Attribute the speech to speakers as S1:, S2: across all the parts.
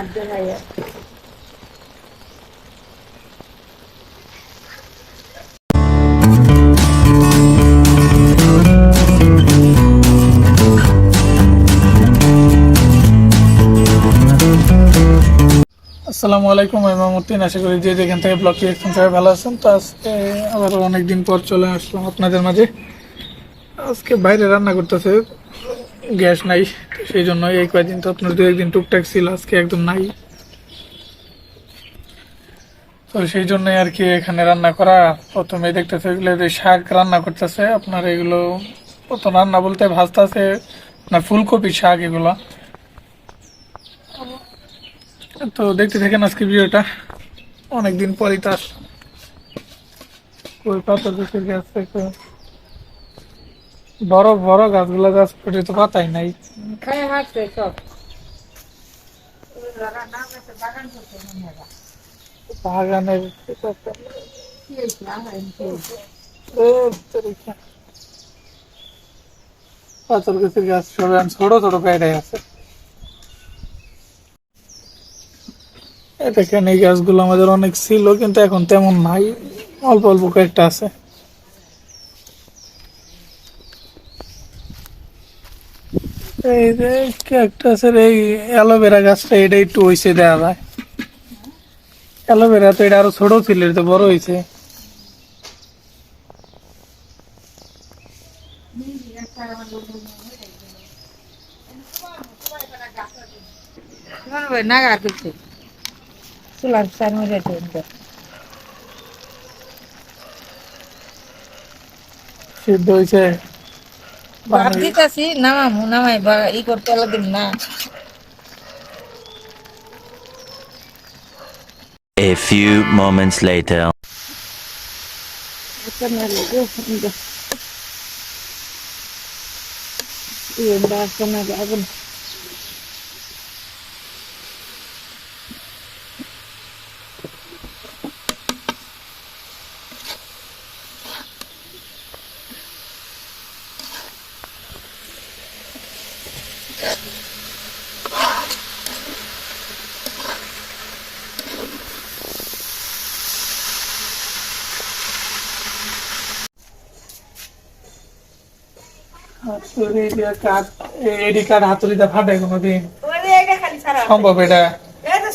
S1: আসসালামু আলাইকুম, আমি মামুদ্দিন আশা করি যে যেখান থেকে ব্লগটি দেখছেন সবাই ভালো আছেন। তো আজকে আবার অনেকদিন পর চলে আসলাম আপনাদের মাঝে। আজকে বাইরে রান্না করতেছে গ্যাস নাই সেই জন্য এই কয়েকদিন তো আপনার দু একদিন টুকটাক ছিল, আজকে একদম নাই। তো সেই জন্যই আর কি এখানে রান্না করা। প্রথমে দেখতেছে এগুলো শাক রান্না করতেছে, আপনার এগুলো কত রান্না বলতে ভাজতেছে আপনার ফুলকপি শাক এগুলো। তো দেখতে থাকেন আজকে ভিডিওটা, অনেকদিন পরই তার ওই গাছ থেকে বড় বড় গাছগুলো গাছ ফুটে তো পাতাই নাই।
S2: খায় হাঁটছে সব। নাম আছে বাগান করছে মনে হয়
S1: বাগানের
S2: কি হয়েছে? আহার কি হয়েছে?
S1: এ, তেরিকা। পাথর গাছের গাছ সব এখন ছোট ছোট পেড়ে আছে। এই দেখেন এই গাছগুলো আমাদের অনেক ছিল কিন্তু এখন তেমন নাই। অল্প অল্প কয়েকটা আছে। এই যে ক্যাকটাসের এই অ্যালোভেরা গাছটা এটা একটু হইছে দেওয়া যায়। অ্যালোভেরা তো এটা আরও ছোট ছিল এটা বড় হয়েছে
S2: চুলার চার মধ্যে
S1: সিদ্ধ হয়েছে
S2: ভাত দিতেছি নামামু নামাই বা ই করতে দিন না
S3: A few moments later.
S2: আগুন
S1: হাতুড়ি দিয়ে কাঠ এডি হাতুড়িতে ফাটে কোনোদিন সম্ভব এটা?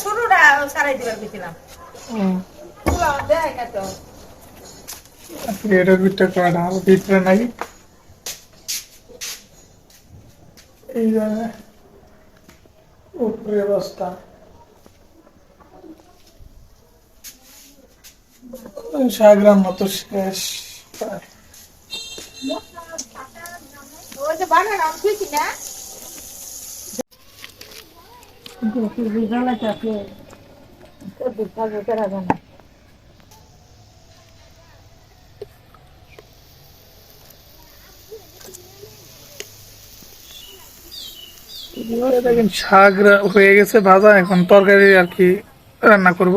S2: শুরুটা সারাই দিবার গেছিলাম
S1: হুম।
S2: চুলা দেয় না
S1: এটার ভিতরে কাঠ আর ভিতরে নাই। এই উপরে বস্তা ওই মতো শেষ। দেখেন শাক হয়ে গেছে ভাজা এখন তরকারি আর কি রান্না করব।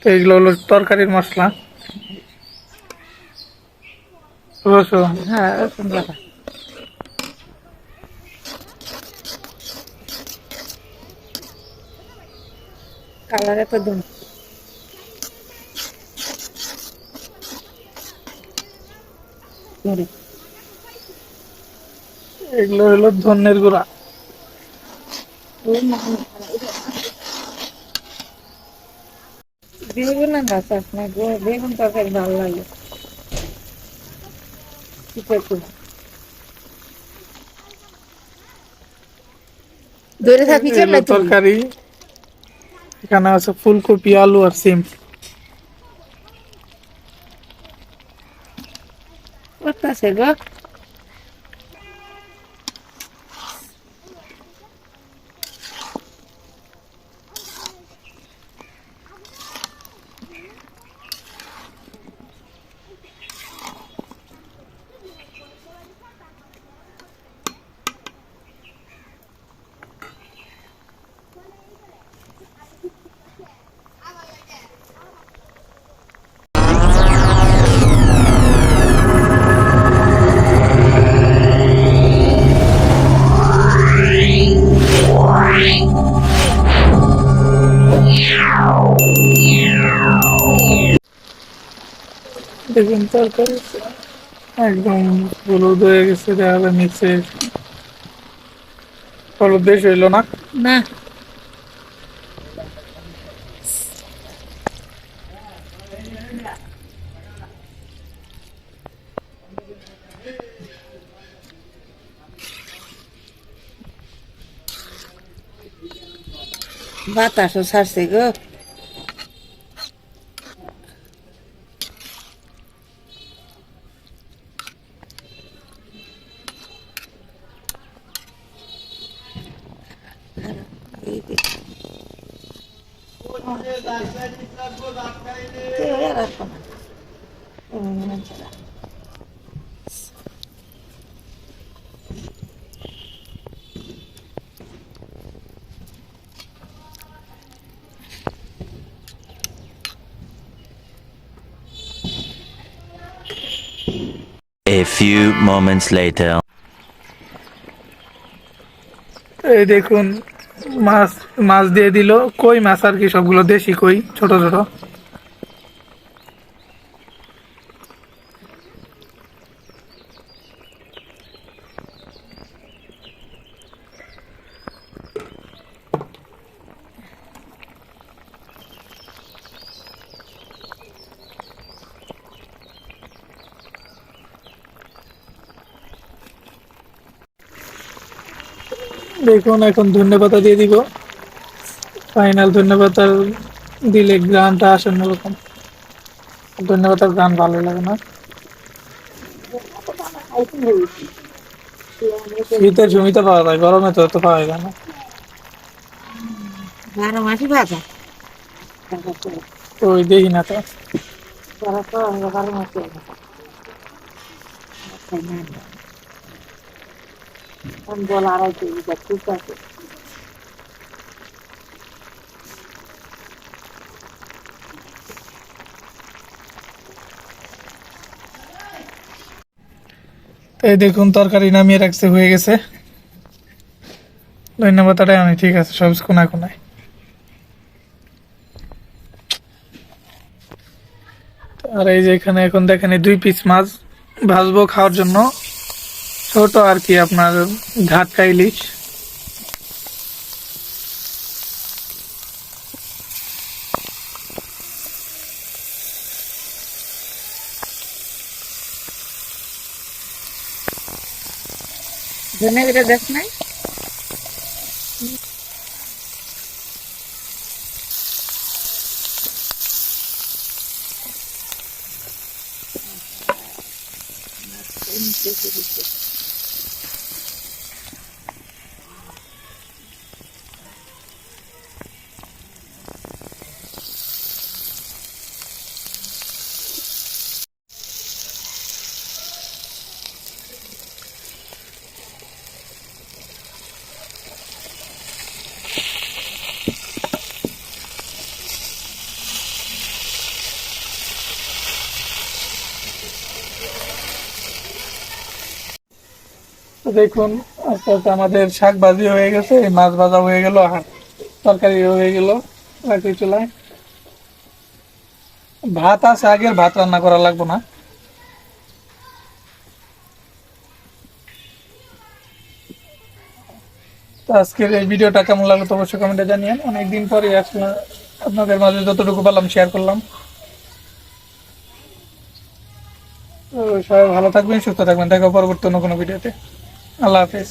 S1: তো এগুলো হলো তরকারির মশলা। রসুন।
S2: হ্যাঁ রসুন বাটা। কালার এত দুম
S1: এগুলো হলো ধনের গুঁড়া।
S2: বেগুন গাছ গো বেগুন তরকারি ভালো লাগে। ধরে থাকি
S1: তরকারি এখানে আছে ফুলকপি আলু আর সিম
S2: করতেছে গো
S1: দেখুন, তরকারি একদম হলুদ হয়ে গেছে, দেখা যায় নিচে হলুদ বেশ হইল না?
S2: না। বাতাসও ছাড়ছে গো।
S3: A few moments later.
S1: এই দেখুন মাছ মাছ দিয়ে দিল। কই মাছ আর কি সবগুলো দেশি কই ছোট ছোট? দেখুন এখন ধন্যবাদ দিয়ে দিব। ফাইনাল ধন্যবাদ দিলে গানটা আসে অন্যরকম ধন্যবাদ গান ভালো লাগে না। শীতের জমিতে পাওয়া যায় গরমে তো পাওয়া যায় না।
S2: বারো
S1: ওই দেখি না তো।
S2: বারো মাসি বল আড়াই কেজি ঠিক আছে।
S1: এই দেখুন, তরকারি নামিয়ে রাখছে, হয়ে গেছে। ধন্যবাদ ধন্যবাদটাই আমি ঠিক আছে, সব কোনায় কোনায়। আর এই যে এখানে এখন দেখেন দুই পিস মাছ ভাজবো খাওয়ার জন্য। ছোট আর কি আপনার ঘাটকা ইলিশ।
S2: ধনে করে দেখ নাই?
S1: তো দেখুন, আস্তে আস্তে আমাদের শাক ভাজি হয়ে গেছে মাছ ভাজা হয়ে গেল তরকারি হয়ে গেল, রাখি চুলায়। ভাত আছে, আগের ভাত রান্না করা লাগবে না। আজকের এই ভিডিওটা কেমন লাগল তো অবশ্যই কমেন্টে জানিয়েন। অনেকদিন পরে আসলে আপনাদের মাঝে যতটুকু পারলাম শেয়ার করলাম। তো সবাই ভালো থাকবেন, সুস্থ থাকবেন। দেখা পরবর্তী অন্য কোনো ভিডিওতে। আল্লাহ হাফেজ।